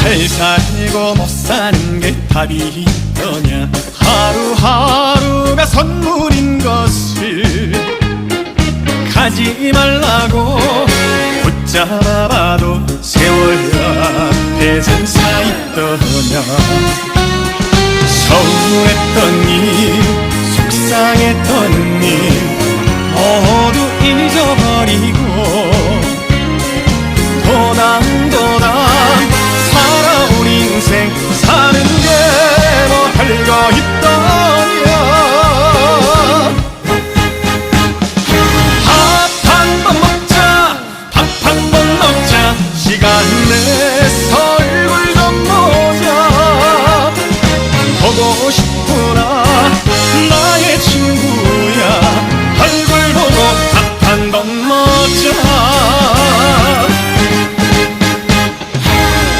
잘 살고 못 사는 게 답이 있더냐? 하루하루가 선물인 것을 가지 말라고 붙잡아봐도 세월 앞에 전사있더냐? 서운했던 일 속상했던 일 모두 잊어버리고 도난도 싶구나 나의 친구야. 얼굴 보고 밥한번 먹자